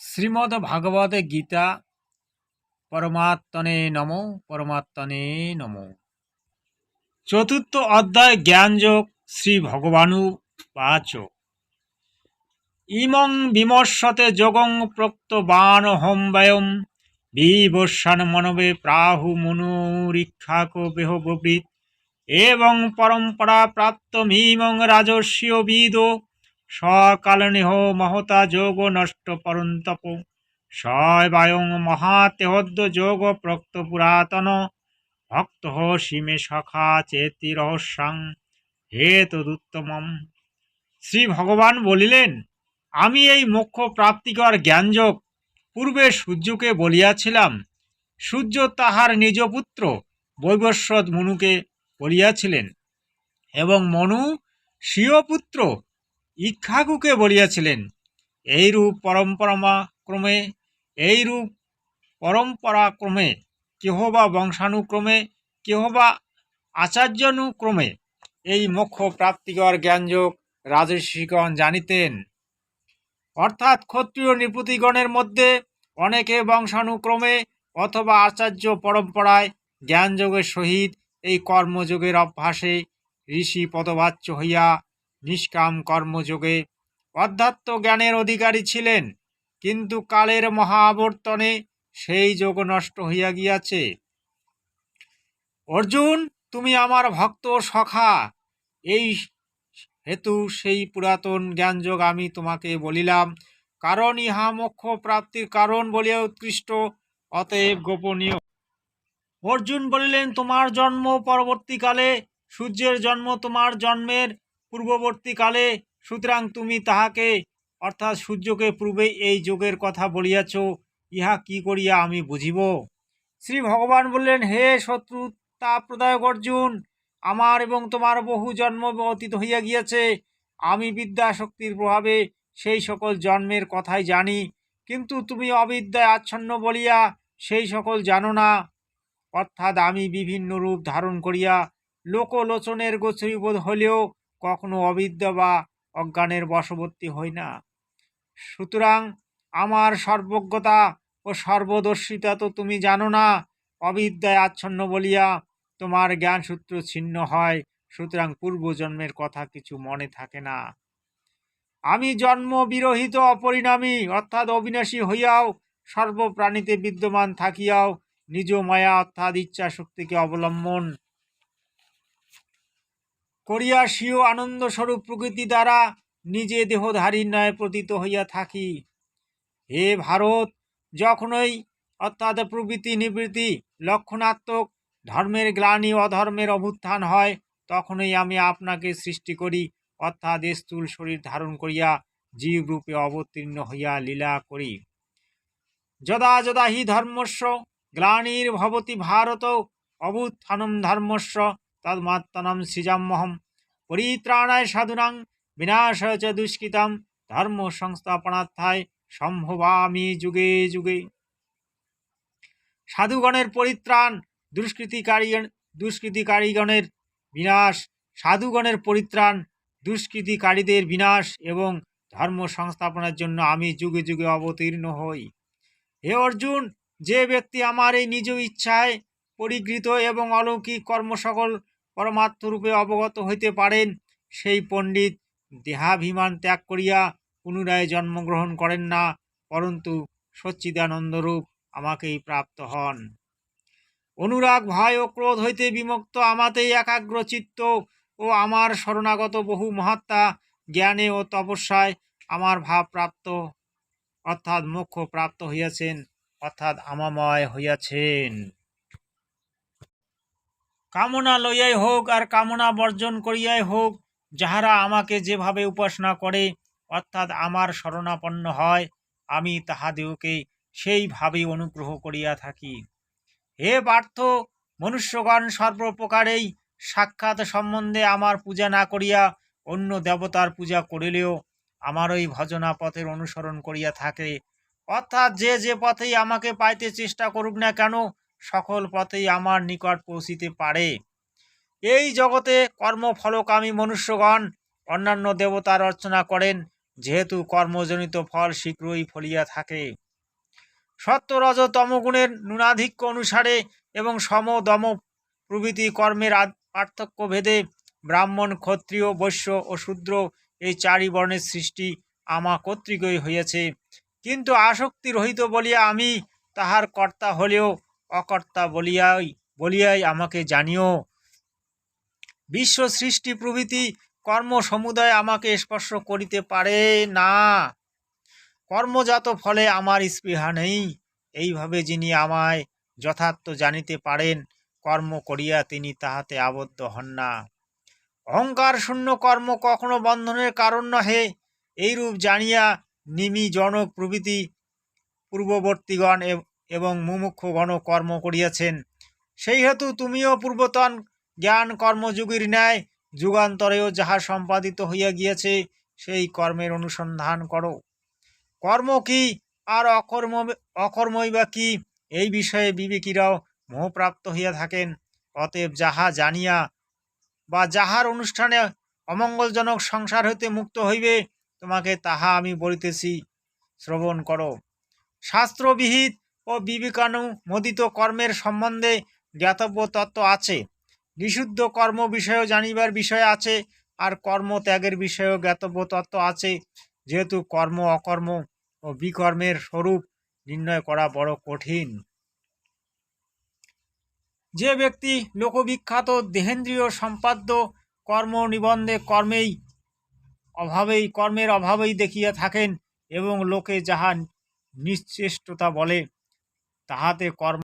শ্রীমদ্ ভাগবত গীতা পরমাত্মনে নম পরমাত্মনে নম। চতুর্থ অধ্যায় জ্ঞানযোগ শ্রী ভগবানু পাচ ইমং বিমর্ষতে যোগং প্রক্ত বান হোম ব্যয়ম বিবস্বান মনবে প্রাহু মনুরীক্ষাক বেহ ববৃত এবং পরম্পরা প্রাপ্ত মিমং রাজস্বী বিদ সকালনেহ মহতা যোগ নষ্ট পরন্তপ। সয়বায়ং মহাতেহদ্য যোগ প্রক্ত পুরাতন। ভক্ত সীমে সখা চেতি রহস্যাং। হে তদুত্তমম। শ্রী ভগবান বলিলেন, আমি এই মোক্ষ প্রাপ্তিকর জ্ঞানযোগ পূর্বে সূর্যকে বলিয়াছিলাম, সূর্য তাহার নিজ পুত্র বৈবস্বত মনুকে বলিয়াছিলেন এবং মনু স্বীয় পুত্র ইক্ষাকুকে বলিয়াছিলেন, এইরূপ পরম্পরা ক্রমে, এইরূপ পরম্পরাক্রমে কেহ বা বংশানুক্রমে কেহ বা আচার্যানুক্রমে এই মোক্ষ প্রাপ্তিকর জ্ঞানযোগ রাজর্ষিগণ জানিতেন। অর্থাৎ ক্ষত্রিয় নৃপতিগণের মধ্যে অনেকে বংশানুক্রমে অথবা আচার্য পরম্পরায় জ্ঞানযোগের সহিত এই কর্মযোগের অভ্যাসে ঋষি পদবাচ্য হইয়া নিষ্কাম কর্মযোগে অধ্যাত্ম জ্ঞানের অধিকারী ছিলেন, কিন্তু কালের মহাবর্তনে সেই যোগ নষ্ট হইয়া গিয়াছে। অর্জুন, তুমি আমার ভক্ত সখা, এই হেতু সেই পুরাতন জ্ঞানযোগ আমি তোমাকে বলিলাম, কারণ ইহা মোক্ষ প্রাপ্তির কারণ বলিয়া উৎকৃষ্ট, অতএব গোপনীয়। অর্জুন বলিলেন, তোমার জন্ম পরবর্তীকালে, সূর্যের জন্ম তোমার জন্মের পূর্ববর্তীকালে সুতরাং তুমি তাহাকে, অর্থাৎ সূর্যকে পূর্বে এই যোগের কথা বলিয়াছ, ইহা কি করিয়া আমি বুঝিব? শ্রী ভগবান বললেন, হে শত্রু, তা প্রদায়ক অর্জুন, আমার এবং তোমার বহু জন্ম অতীত হইয়া গিয়াছে, আমি বিদ্যা শক্তির প্রভাবে সেই সকল জন্মের কথাই জানি, কিন্তু তুমি অবিদ্যায় আচ্ছন্ন বলিয়া সেই সকল জানো না। অর্থাৎ আমি বিভিন্ন রূপ ধারণ করিয়া লোকলোচনের গোচরীবোধ হলেও কখনো অবিদ্যা বা অজ্ঞানের বশবর্তী হই না। সুতরাং আমার সর্বজ্ঞতা ও সর্বদর্শিতা তো তুমি জানো না, অবিদ্যায় আচ্ছন্ন বলিয়া তোমার জ্ঞানসূত্র ছিন্ন হয়, সুতরাং পূর্বজন্মের কথা কিছু মনে থাকে না। আমি জন্ম বিরহিত অপরিণামী, অর্থাৎ অবিনাশী হইয়াও সর্বপ্রাণীতে বিদ্যমান থাকিয়াও, নিজ মায়া অর্থাৎ ইচ্ছা শক্তিকে অবলম্বন করিয়া স্বীয় আনন্দস্বরূপ প্রকৃতি দ্বারা নিজে দেহধারীর ন্যায় প্রতীত হইয়া থাকি। হে ভারত, যখনই অর্থাৎ প্রবৃত্তি নিবৃত্তি লক্ষণাত্মক ধর্মের গ্লানি অধর্মের অভ্যুত্থান হয়, তখনই আমি আপনাকে সৃষ্টি করি, অর্থাৎ স্থূল শরীর ধারণ করিয়া জীব রূপে অবতীর্ণ হইয়া লীলা করি। যদা যদা হি ধর্মস্য গ্লানির ভবতি ভারত অভুত্থানম ধর্মস্য তন্মাত্মনম সৃজাম্যহম পরিত্রাণায় সাধুনাং বিনাশায় চ দুষ্কৃতম ধর্ম সংস্থাপনার্থায় সম্ভবামি যুগে যুগে সাধুগণের পরিত্রাণ দুষ্কৃতিকারী দুষ্কৃতিকারীগণের বিনাশ সাধুগণের পরিত্রাণ দুষ্কৃতিকারীদের বিনাশ এবং ধর্ম সংস্থাপনের জন্য আমি যুগে যুগে অবতীর্ণ হই। হে অর্জুন, যে ব্যক্তি আমার এই নিজ ইচ্ছায় পরিগৃত এবং অলৌকিক কর্ম সকল পরমাত্মরূপে অবগত হইতে পারেন। সেই পণ্ডিত দেহাভিমান ত্যাগ করিয়া পুনরায় জন্মগ্রহণ করেন না, পরন্তু সচ্চিদানন্দরূপ আমাকেই প্রাপ্ত হন। অনুরাগ ভয় ও ক্রোধ হইতে বিমুক্ত আমাতেই একাগ্র চিত্ত ও আমার শরণাগত বহু মহাত্মা জ্ঞানে ও তপস্যায় আমার ভাব প্রাপ্ত, অর্থাৎ মোক্ষ প্রাপ্ত হইয়াছেন, অর্থাৎ আমাময় হইয়াছেন। কামনা লইয়াই হোক আর কামনা বর্জন করিয়াই হোক, যাহারা আমাকে যেভাবে উপাসনা করে, অর্থাৎ আমার শরণাপন্ন হয়, আমি তাহাদিওকে সেইভাবেই অনুগ্রহ করিয়া থাকি। হে পার্থ, মনুষ্যগণ সর্বপ্রকারেই সাক্ষাৎ সম্বন্ধে আমার পূজা না করিয়া অন্য দেবতার পূজা করিলেও আমার ওই ভজনা পথের অনুসরণ করিয়া থাকে। অর্থাৎ যে যে পথেই আমাকে পাইতে চেষ্টা করুক না কেন সকল পথেই আমার নিকট পৌঁছিতে পারে। এই জগতে কর্মফলকামী মনুষ্যগণ অন্যান্য দেবতার অর্চনা করেন, যেহেতু কর্মজনিত ফল শীঘ্রই ফলিয়া থাকে। সত্য রজ তমগুণের ন্যূনাধিক্য অনুসারে এবং সম দম প্রভৃতি কর্মের পার্থক্য ভেদে ব্রাহ্মণ, ক্ষত্রিয়, বৈশ্য ও শূদ্র এই চারি বর্ণের সৃষ্টি আমা কর্তৃকই হইয়াছে। কিন্তু আসক্তি রহিত বলিয়া আমি তাহার কর্তা হলেও অকর্তা বলিয়াই বলিয়াই আমাকে জানিও। বিশ্ব সৃষ্টি প্রভৃতি কর্ম সমুদায় আমাকে স্পর্শ করিতে পারে না। কর্মজাত ফলে আমার স্পৃহা নেই। এইভাবে যিনি আমায় যথার্থ জানিতে পারেন, কর্ম করিয়া তিনি তাহাতে আবদ্ধ হন না। অহংকার শূন্য কর্ম কখনো বন্ধনের কারণ নহে। এইরূপ জানিয়া নিমি জনক প্রভৃতি পূর্ববর্তীগণ এব- মুমুক্ষগণ কর্ম করিয়াছেন। সেই হেতু তুমিও পূর্বতন জ্ঞান কর্মযুগীর ন্যায় যুগান্তরেও যাহা সম্পাদিত হইয়া গিয়াছে, সেই কর্মের অনুসন্ধান করো। কর্ম কি আর অকর্ম, অকর্মই বা কি, এই বিষয়ে বিবেকীরাও মোহপ্রাপ্ত হইয়া থাকেন। অতএব যাহা জানিয়া বা যাহার অনুষ্ঠানে অমঙ্গলজনক সংসার হইতে মুক্ত হইবে, তোমাকে তাহা আমি বলিতেছি। শ্রবণ করো। শাস্ত্রবিহিত ও বিবেকানুমোদিত কর্মের সম্বন্ধে জ্ঞাতব্য তত্ত্ব আছে। বিশুদ্ধ কর্ম বিষয়েও জানিবার বিষয় আছে আর কর্ম ত্যাগের বিষয়েও জ্ঞাতব্য তত্ত্ব আছে। যেহেতু কর্ম অকর্ম ও বিকর্মের স্বরূপ নির্ণয় করা বড় কঠিন। যে ব্যক্তি লোকবিখ্যাত দেহেন্দ্রীয় সম্পাদ্য কর্ম নিবন্ধে কর্মেই অভাবেই, কর্মের অভাবেই দেখিয়া থাকেন এবং লোকে যাহা নিশ্চেষ্টতা বলে তাহাতে কর্ম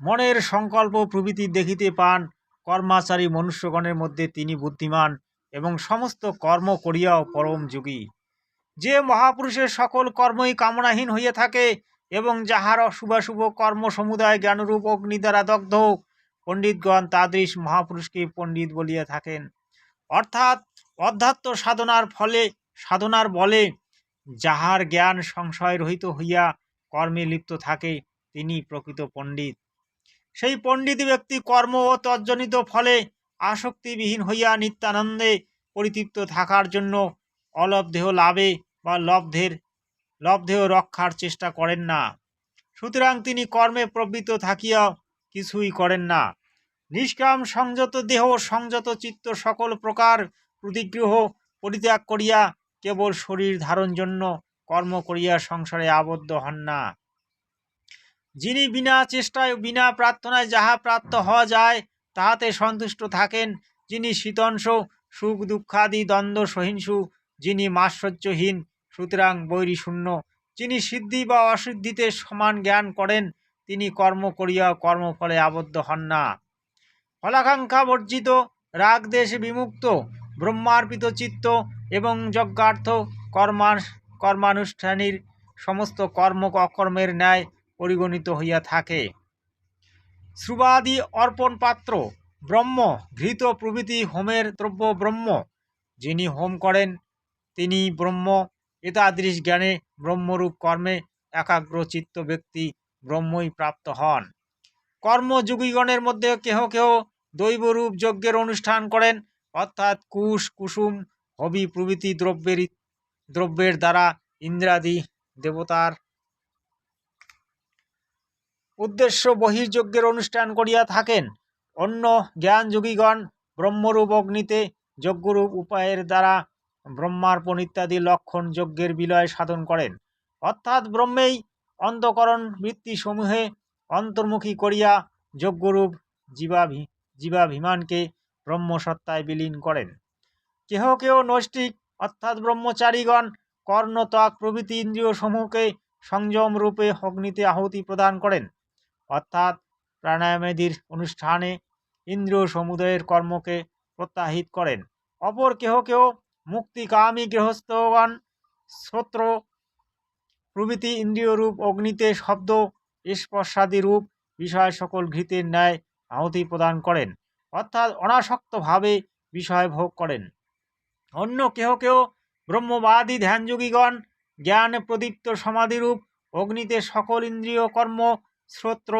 মনের সংকল্প প্রভৃতি দেখিতে পান, কর্মাচারী মনুষ্যগণের মধ্যে তিনি বুদ্ধিমান এবং সমস্ত কর্ম করিয়াও পরম যোগী। যে মহাপুরুষের সকল কর্মই কামনাহীন হইয়া থাকে এবং যাহার শুভাশুভ কর্ম সমুদায় জ্ঞানরূপ অগ্নি দ্বারা দগ্ধ পণ্ডিতগণ তাদৃশ মহাপুরুষকে পণ্ডিত বলিয়া থাকেন। অর্থাৎ অধ্যাত্ম সাধনার ফলে সাধনার বলে যাহার জ্ঞান সংশয় রহিত হইয়া কর্মে লিপ্ত থাকে তিনি প্রকৃত পণ্ডিত। সেই পণ্ডিত ব্যক্তি কর্ম ও তজ্জনিত ফলে আসক্তিবিহীন হইয়া নিত্যানন্দে পরিতৃপ্ত থাকার জন্য অলব্ধেয় লাভে বা লব্ধের, লব্ধেয় রক্ষার চেষ্টা করেন না। সুতরাং তিনি কর্মে প্রবৃত্ত থাকিয়াও কিছুই করেন না। নিষ্কাম সংযত দেহ, সংযত চিত্ত সকল প্রকার প্রতিগ্রহ পরিত্যাগ করিয়া কেবল শরীর ধারণ জন্য কর্ম করিয়া সংসারে আবদ্ধ হন না। যিনি বিনা চেষ্টায়, বিনা প্রার্থনায় যাহা প্রাপ্ত হওয়া যায়, তাহাতে সন্তুষ্ট থাকেন যিনি শীতংশ, সুখ দুঃখাদি, দ্বন্দ্ব সহিংসু যিনি মাৎসর্যহীন সুতরাং বৈরীশূন্য। যিনি সিদ্ধি বা অসিদ্ধিতে সমান জ্ঞান করেন, তিনি কর্ম করিয়া কর্মফলে আবদ্ধ হন না। ফলাকাঙ্ক্ষা বর্জিত রাগ দেশ বিমুক্ত, ব্রহ্মার্পিত চিত্ত এবং যজ্ঞার্থ কর্মা কর্মানুষ্ঠানীর সমস্ত কর্ম অকর্মের ন্যায় পরিগণিত হইয়া থাকে। শ্রুবাদি অর্পণ পাত্র, ব্রহ্ম, ঘৃত প্রভৃতি হোমের দ্রব্য ব্রহ্ম। যিনি হোম করেন, তিনি ব্রহ্ম। এতাদৃশ জ্ঞানে ব্রহ্মরূপ কর্মে একাগ্র চিত্ত ব্যক্তি ব্রহ্মই প্রাপ্ত হন। কর্মযোগীগণের মধ্যে কেহ কেহ দৈবরূপ যজ্ঞের অনুষ্ঠান করেন, অর্থাৎ কুশ, কুসুম, হবি প্রভৃতি দ্রব্যের দ্রব্যের দ্বারা ইন্দ্রাদি দেবতার উদ্দেশ্য বহির্যজ্ঞের অনুষ্ঠান করিয়া থাকেন। অন্য জ্ঞানযোগীগণ ব্রহ্মরূপ অগ্নিতে যজ্ঞরূপ উপায়ের দ্বারা ব্রহ্মার্পণ ইত্যাদি লক্ষণ যজ্ঞের বিলয় সাধন করেন। অর্থাৎ ব্রহ্মেই অন্তকরণ বৃত্তিসমূহে অন্তর্মুখী করিয়া যজ্ঞরূপ জীবাভি, জীবাভিমানকে ব্রহ্মসত্তায় বিলীন করেন। কেহ কেহ নৈষ্টিক অর্থাৎ ব্রহ্মচারীগণ কর্ণত্বক প্রভৃতি ইন্দ্রিয় সমূহকে সংযম রূপে অগ্নিতে আহুতি প্রদান করেন। অর্থাৎ প্রাণায়ামেদির অনুষ্ঠানে ইন্দ্রিয় সমুদয়ের কর্মকে প্রত্যাহিত করেন। অপর কেহ কেহ মুক্তিকামী গৃহস্থগণ শ্রোত্র প্রভৃতি ইন্দ্রিয়রূপ অগ্নিতে শব্দ, স্পর্শাদি রূপ বিষয় সকল ঘৃতের ন্যায় আহুতি প্রদান করেন। অর্থাৎ অনাসক্তভাবে বিষয় ভোগ করেন। অন্য কেহ কেহ ব্রহ্মবাদী ধ্যানযোগীগণ জ্ঞানে প্রদীপ্ত সমাধিরূপ, অগ্নিতে সকল ইন্দ্রিয় কর্ম, শ্রোত্র,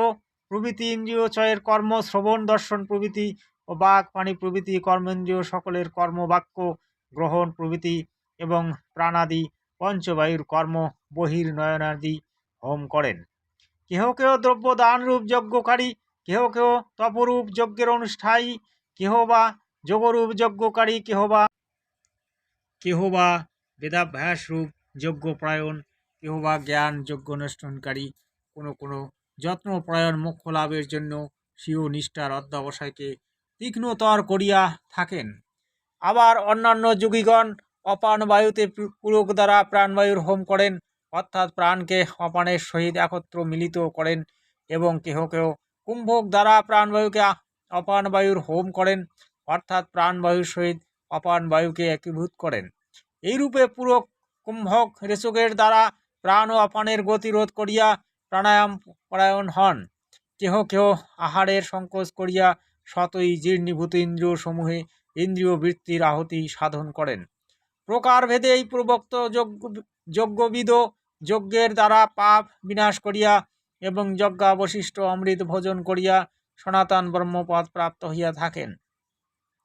প্রভৃতি ইন্দ্রিয় চয়ের কর্ম, শ্রবণ, দর্শন প্রভৃতি ও বাক পানি প্রভৃতি, কর্মেন্দ্রিয় সকলের কর্ম, বাক্য, গ্রহণ প্রভৃতি এবং প্রাণাদি, পঞ্চবায়ুর কর্ম, বহির্নয়নাদি হোম করেন। কেহ কেহ দ্রব্য দানরূপ যজ্ঞকারী, কেহ কেহ তপরূপ যজ্ঞের অনুষ্ঠায়ী, কেহ বা যোগরূপ যজ্ঞকারী, কেহ বা কেহ বা বেদাভ্যাসরূপ যজ্ঞপ্রায়ণ কেহ বা জ্ঞান যজ্ঞ অনুষ্ঠানকারী কোনো কোনো যত্নপ্রায়ণ মোক্ষ লাভের জন্য স্বীয় নিষ্ঠার অধ্যবসায়কে তীক্ষ্ণতর করিয়া থাকেন। আবার অন্যান্য যোগীগণ অপান বায়ুতে পু- দ্বারা প্রাণবায়ুর হোম করেন, অর্থাৎ প্রাণকে অপানের সহিত একত্র মিলিত করেন এবং কেহ কেহ কুম্ভক দ্বারা প্রাণবায়ুকে অপান বায়ুর হোম করেন, অর্থাৎ প্রাণবায়ুর সহিত অপান বায়ুকে একীভূত করেন। এইরূপে পুরো কুম্ভক রেচকের দ্বারা প্রাণ ও অপানের গতিরোধ করিয়া প্রাণায়াম পরায়ণ হন। কেহ কেহ আহারের সংকোচ করিয়া শতই জীর্ণীভূত ইন্দ্রিয় সমূহে ইন্দ্রিয় বৃত্তির আহতি সাধন করেন। প্রকারভেদে এই পূর্বোক্ত যজ্ঞ যজ্ঞবিদ যজ্ঞের দ্বারা পাপ বিনাশ করিয়া এবং যজ্ঞাবশিষ্ট অমৃত ভোজন করিয়া সনাতন ব্রহ্মপদ প্রাপ্ত হইয়া থাকেন।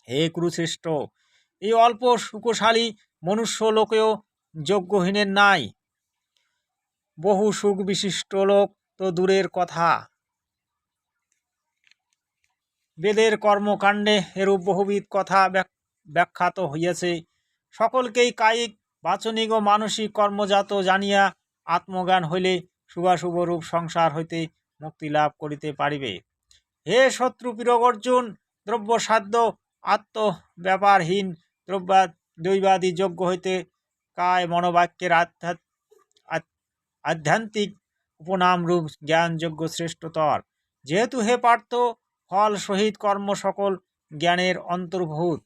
হে কুরুশ্রেষ্ঠ এই অল্প সুখশালী মনুষ্য লোকেও যজ্ঞহীনের নাই। বহু সুখ বিশিষ্ট লোক তো দূরের কথা। বেদের কর্মকাণ্ডে এরূপ বহুবিধ কথা ব্যাখ্যাত হইয়াছে। সকলকেই কায়িক, বাচনিক ও মানসিক কর্মজাত জানিয়া আত্মজ্ঞান হইলে শুভাশুভ রূপ সংসার হইতে মুক্তি লাভ করিতে পারিবে। হে শত্রু পিরগ অর্জুন দ্রব্যসাধ্য, আত্মব্যাপারহীন দ্রব্যা দৈবাদি যজ্ঞ হইতে কায় মনোবাক্যের আধ্যাত্ম আধ্যান্তিক উপনাম রূপ জ্ঞানযোগ্য শ্রেষ্ঠতর। যেহেতু হে পার্থ, ফল সহিত কর্ম সকল জ্ঞানের অন্তর্ভূত।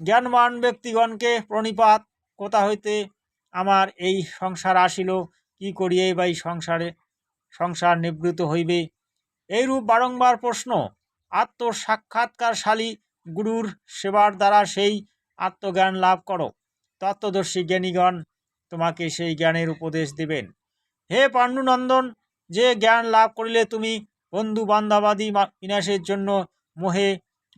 জ্ঞানবান ব্যক্তিগণকে প্রণিপাত, কোথা হইতে আমার এই সংসার আসিল, কি করিয়ে বা এই সংসারে সংসার নিবৃত হইবে? এইরূপ বারংবার প্রশ্ন। আত্মসাক্ষাৎকারশালী গুরুর সেবার দ্বারা সেই আত্মজ্ঞান লাভ করো। তত্ত্বদর্শী জ্ঞানীগণ তোমাকে সেই জ্ঞানের উপদেশ দেবেন। হে পাণ্ডুনন্দন, যে জ্ঞান লাভ করিলে তুমি বন্ধু বান্ধবাদী বিনাশের জন্য মোহে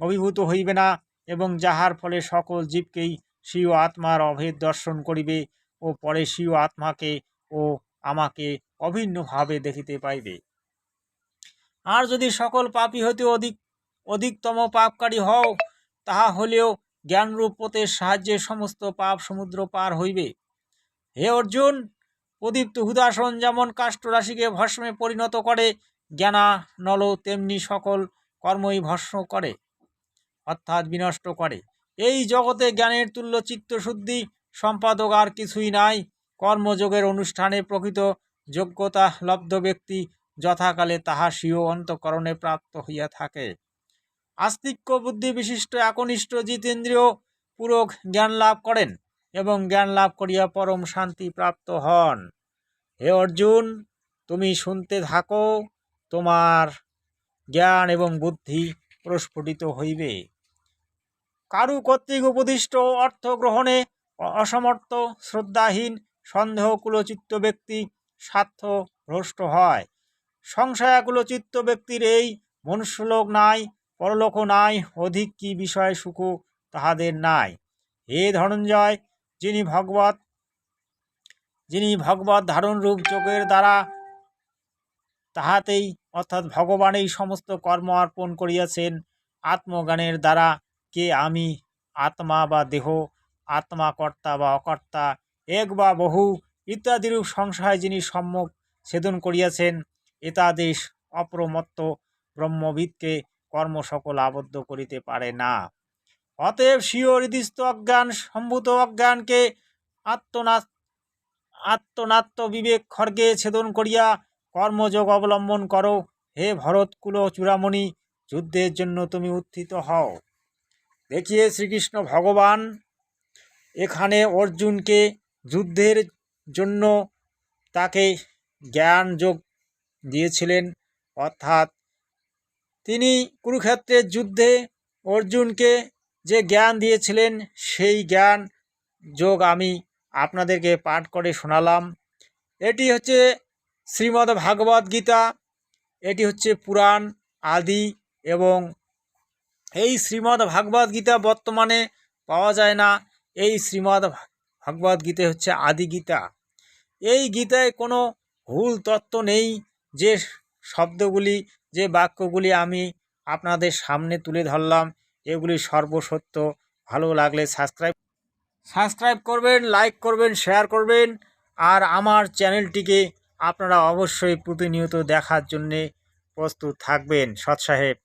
অভিভূত হইবে না এবং যাহার ফলে সকল জীবকেই স্বীয় আত্মার অভেদ দর্শন করিবে ও পরে স্বীয় আত্মাকে ও আমাকে অভিন্নভাবে দেখিতে পাইবে। আর যদি সকল পাপী হইতে অধিক অধিকতম পাপকারী হও, তাহা হলেও জ্ঞানরূপ পথের সাহায্যে সমস্ত পাপ সমুদ্র পার হইবে। হে অর্জুন, প্রদীপ্ত হুদাসন যেমন কাষ্ঠরাশিকে ভস্মে পরিণত করে জ্ঞানা নল তেমনি সকল কর্মই ভস্ম করে, অর্থাৎ বিনষ্ট করে। এই জগতে জ্ঞানের তুল্য চিত্তশুদ্ধি, সম্পাদক আর কিছুই নাই। কর্মযোগের অনুষ্ঠানে প্রকৃত যোগ্যতা লব্ধ ব্যক্তি যথাকালে তাহা স্বীয় অন্তঃকরণে প্রাপ্ত হইয়া থাকে। আস্তিক্য বুদ্ধি বিশিষ্ট একনিষ্ঠ জিতেন্দ্রীয় পুরক জ্ঞান লাভ করেন এবং জ্ঞান লাভ করিয়া পরম শান্তি প্রাপ্ত হন। হে অর্জুন, তুমি শুনতে থাকো, তোমার জ্ঞান এবং বুদ্ধি প্রস্ফুটিত হইবে। কারু কর্তৃক উপদিষ্ট অর্থ গ্রহণে অসমর্থ, শ্রদ্ধাহীন, সন্দেহকুলচিত্ত ব্যক্তি স্বার্থ ভ্রষ্ট হয়। সংশয়াকুলচিত্ত ব্যক্তির এই মনুষ্যলোক নাই পরলোকও নাই, অধিক কি বিষয় সুখ তাহাদের নাই? হে ধনঞ্জয়, যিনি ভগবত যিনি ভগবত ধারণ রূপ যোগের দ্বারা তাহাতেই, অর্থাৎ ভগবানেই সমস্ত কর্ম অর্পণ করিয়াছেন, আত্মজ্ঞানের দ্বারা কে আমি, আত্মা বা দেহ, আত্মা কর্তা বা অকর্তা, এক বা বহু, ইত্যাদিরূপ সংশয় যিনি সম্যক ছেদন করিয়াছেন এতাদেশ অপ্রমত্ত ব্রহ্মবিদকে কর্ম সকল আবদ্ধ করিতে পারে না। অতএব স্বীয় হৃদিস্থ অজ্ঞান, সম্ভূত অজ্ঞানকে আত্মনা আত্মনাত্ম বিবেক খর্গে ছেদন করিয়া কর্মযোগ অবলম্বন করো। হে ভরতকুল চূড়ামণি, যুদ্ধের জন্য তুমি উত্থিত হও। দেখিয়ে শ্রীকৃষ্ণ ভগবান, এখানে অর্জুনকে যুদ্ধের জন্য তাকে জ্ঞান যোগ দিয়েছিলেন, অর্থাৎ তিনি কুরুক্ষেত্রের যুদ্ধে অর্জুনকে যে জ্ঞান দিয়েছিলেন, সেই জ্ঞান যোগ আমি আপনাদেরকে পাঠ করে শোনালাম। এটি হচ্ছে শ্রীমদ্ ভাগবত গীতা, এটি হচ্ছে পুরাণ আদি এবং এই শ্রীমদ্ ভাগবত গীতা বর্তমানে পাওয়া যায় না। এই শ্রীমদ্ ভগবদ গীতা হচ্ছে আদি গীতা। এই গীতায় কোনো ভুল তত্ত্ব নেই যে শব্দগুলি যে বাক্যগুলি আমি আপনাদের সামনে তুলে ধরলাম, এগুলি সর্বসত্য। ভালো লাগলে সাবস্ক্রাইব সাবস্ক্রাইব করবেন লাইক করবেন শেয়ার করবেন, আর আমার চ্যানেলটিকে আপনারা অবশ্যই প্রতিনিয়ত দেখার জন্যে প্রস্তুত থাকবেন। সৎ সাহেব